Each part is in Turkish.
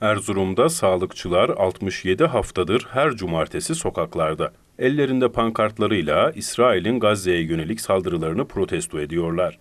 Erzurum'da sağlıkçılar 67 haftadır her cumartesi sokaklarda. Ellerinde pankartlarıyla İsrail'in Gazze'ye yönelik saldırılarını protesto ediyorlar.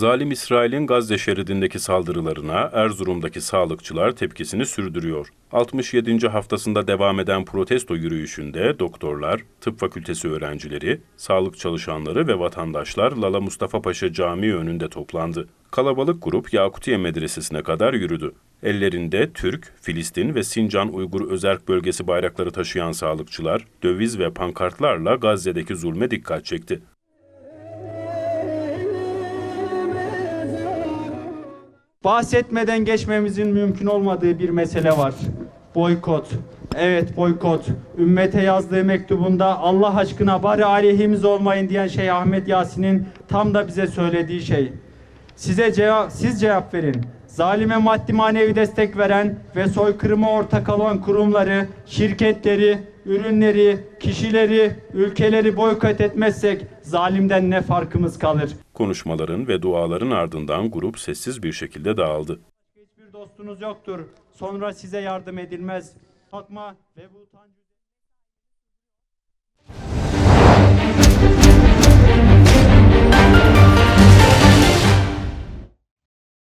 Zalim İsrail'in Gazze şeridindeki saldırılarına Erzurum'daki sağlıkçılar tepkisini sürdürüyor. 67. haftasında devam eden protesto yürüyüşünde doktorlar, tıp fakültesi öğrencileri, sağlık çalışanları ve vatandaşlar Lala Mustafa Paşa Camii önünde toplandı. Kalabalık grup Yakutiye Medresesi'ne kadar yürüdü. Ellerinde Türk, Filistin ve Sincan Uygur Özerk Bölgesi bayrakları taşıyan sağlıkçılar, döviz ve pankartlarla Gazze'deki zulme dikkat çekti. Bahsetmeden geçmemizin mümkün olmadığı bir mesele var. Boykot. Evet boykot. Ümmete yazdığı mektubunda Allah aşkına bari aleyhimiz olmayın diyen şey Ahmet Yasin'in tam da bize söylediği şey. Size cevap, siz cevap verin. Zalime maddi manevi destek veren ve soykırıma ortak olan kurumları, şirketleri, ürünleri, kişileri, ülkeleri boykot etmezsek zalimden ne farkımız kalır? Konuşmaların ve duaların ardından grup sessiz bir şekilde dağıldı. Hiçbir dostunuz yoktur. Sonra size yardım edilmez. Kalkma ve bu utancı...